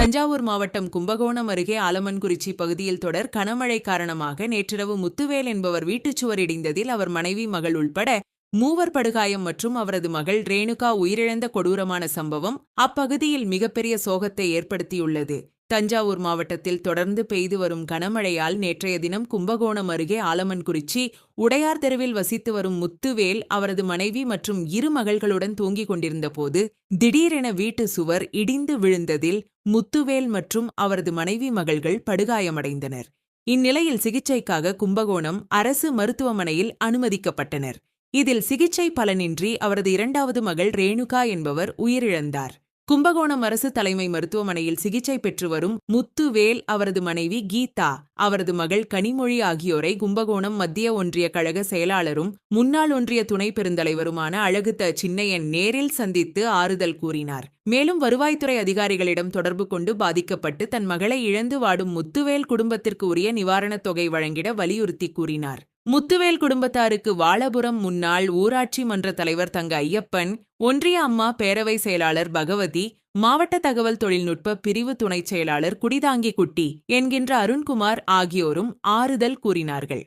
தஞ்சாவூர் மாவட்டம் கும்பகோணம் அருகே ஆலமன்குறிச்சி பகுதியில் தொடர் கனமழை காரணமாக நேற்றிரவு முத்துவேல் என்பவர் வீட்டுச் சுவர் இடிந்ததில் அவர் மனைவி மகள் உள்பட மூவர் படுகாயம் மற்றும் அவரது மகள் ரேணுகா உயிரிழந்த கொடூரமான சம்பவம் அப்பகுதியில் மிகப்பெரிய சோகத்தை ஏற்படுத்தியுள்ளது. தஞ்சாவூர் மாவட்டத்தில் தொடர்ந்து பெய்து வரும் கனமழையால் நேற்றைய தினம் கும்பகோணம் அருகே ஆலமன்குறிச்சி உடையார் தெருவில் வசித்து வரும் முத்துவேல் அவரது மனைவி மற்றும் இரு மகள்களுடன் தூங்கிக் கொண்டிருந்தபோது திடீரென வீட்டு சுவர் இடிந்து விழுந்ததில் முத்துவேல் மற்றும் அவரது மனைவி மகள்கள் படுகாயமடைந்தனர். இந்நிலையில் சிகிச்சைக்காக கும்பகோணம் அரசு மருத்துவமனையில் அனுமதிக்கப்பட்டனர். இதில் சிகிச்சை பலனின்றி அவரது இரண்டாவது மகள் ரேணுகா என்பவர் உயிரிழந்தார். கும்பகோணம் அரசு தலைமை மருத்துவமனையில் சிகிச்சை பெற்று வரும் முத்துவேல் அவரது மனைவி கீதா அவரது மகள் கனிமொழி ஆகியோரை கும்பகோணம் மத்திய ஒன்றிய கழக செயலாளரும் முன்னாள் ஒன்றிய துணை பெருந்தலைவருமான அழகுத்த சின்னையன் நேரில் சந்தித்து ஆறுதல் கூறினார். மேலும் வருவாய்த்துறை அதிகாரிகளிடம் தொடர்பு கொண்டு பாதிக்கப்பட்டு தன் மகளை இழந்து வாடும் முத்துவேல் குடும்பத்திற்கு உரிய நிவாரணத் தொகை வழங்கிட வலியுறுத்தி கூறினார். முத்துவேல் குடும்பத்தாருக்கு வாழபுரம் முன்னாள் ஊராட்சி மன்ற தலைவர் தங்க ஐயப்பன் ஒன்றிய அம்மா பேரவை செயலாளர் பகவதி மாவட்ட தகவல் தொழில்நுட்ப பிரிவு துணைச் செயலாளர் குடிதாங்கி குட்டி என்கின்ற அருண்குமார் ஆகியோரும் ஆறுதல் கூறினார்கள்.